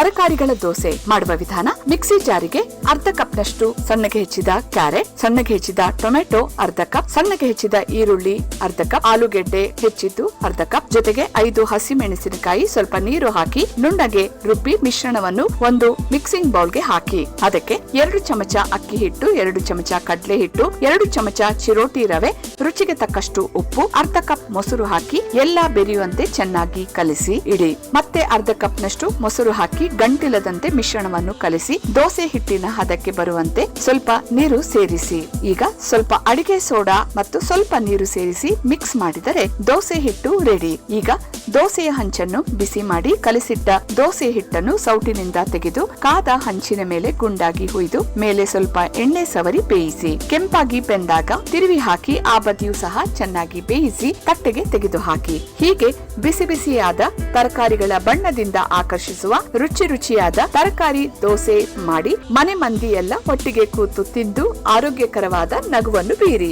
ತರಕಾರಿಗಳ ದೋಸೆ ಮಾಡುವ ವಿಧಾನ ಮಿಕ್ಸಿ ಜಾರಿಗೆ ಅರ್ಧ ಕಪ್ನಷ್ಟು ಸಣ್ಣಗೆ ಹೆಚ್ಚಿದ ಕ್ಯಾರೆಟ್, ಸಣ್ಣಗೆ ಹೆಚ್ಚಿದ ಟೊಮೆಟೊ, ಅರ್ಧ ಕಪ್, ಸಣ್ಣಗೆ ಹೆಚ್ಚಿದ ಈರುಳ್ಳಿ, ಅರ್ಧ ಕಪ್ ಆಲೂಗೆಡ್ಡೆ ಹೆಚ್ಚಿದ್ದು ಅರ್ಧ ಕಪ್. ಜೊತೆಗೆ ಐದು ಹಸಿ ಮೆಣಸಿನಕಾಯಿ ಸ್ವಲ್ಪ ನೀರು ಹಾಕಿ ನುಣ್ಣಗೆ ರುಬ್ಬಿ ಮಿಶ್ರಣವನ್ನು ಒಂದು ಮಿಕ್ಸಿಂಗ್ ಬೌಲ್ಗೆ ಹಾಕಿ. ಅದಕ್ಕೆ ಎರಡು ಚಮಚ ಅಕ್ಕಿ ಹಿಟ್ಟು, ಎರಡು ಚಮಚ ಕಡಲೆ ಹಿಟ್ಟು, ಎರಡು ಚಮಚ ಚಿರೋಟಿ ರವೆ, ರುಚಿಗೆ ತಕ್ಕಷ್ಟು ಉಪ್ಪು, ಅರ್ಧ ಕಪ್ ಮೊಸರು ಹಾಕಿ ಎಲ್ಲಾ ಬೆರೆಯುವಂತೆ ಚೆನ್ನಾಗಿ ಕಲಿಸಿ ಇಡಿ. ಮತ್ತೆ ಅರ್ಧ ಕಪ್ನಷ್ಟು ಮೊಸರು ಹಾಕಿ ಗಂಟಿಲದಂತೆ ಮಿಶ್ರಣವನ್ನು ಕಲಿಸಿ ದೋಸೆ ಹಿಟ್ಟಿನ ಹದಕ್ಕೆ ಬರುವಂತೆ ಸ್ವಲ್ಪ ನೀರು ಸೇರಿಸಿ. ಈಗ ಸ್ವಲ್ಪ ಅಡಿಗೆ ಸೋಡಾ ಮತ್ತು ಸ್ವಲ್ಪ ನೀರು ಸೇರಿಸಿ ಮಿಕ್ಸ್ ಮಾಡಿದರೆ ದೋಸೆ ಹಿಟ್ಟು ರೆಡಿ. ಈಗ ದೋಸೆಯ ಹಂಚನ್ನು ಬಿಸಿ ಮಾಡಿ ಕಲಿಸಿಟ್ಟ ದೋಸೆ ಹಿಟ್ಟನ್ನು ಸೌಟಿನಿಂದ ತೆಗೆದು ಕಾದ ಹಂಚಿನ ಮೇಲೆ ಗುಂಡಾಗಿ ಹುಯ್ದು ಮೇಲೆ ಸ್ವಲ್ಪ ಎಣ್ಣೆ ಸವರಿ ಬೇಯಿಸಿ, ಕೆಂಪಾಗಿ ಬೆಂದಾಗ ತಿರುವಿ ಹಾಕಿ ಆ ಬದಿಯೂ ಸಹ ಚೆನ್ನಾಗಿ ಬೇಯಿಸಿ ತಟ್ಟೆಗೆ ತೆಗೆದು ಹಾಕಿ. ಹೀಗೆ ಬಿಸಿ ಬಿಸಿಯಾದ ತರಕಾರಿಗಳ ಬಣ್ಣದಿಂದ ಆಕರ್ಷಿಸುವ ರುಚಿ ರುಚಿಯಾದ ತರಕಾರಿ ದೋಸೆ ಮಾಡಿ ಮನೆ ಮಂದಿಯೆಲ್ಲ ಒಟ್ಟಿಗೆ ಕೂತು ತಿಂದು ಆರೋಗ್ಯಕರವಾದ ನಗುವನ್ನು ಬೀರಿ.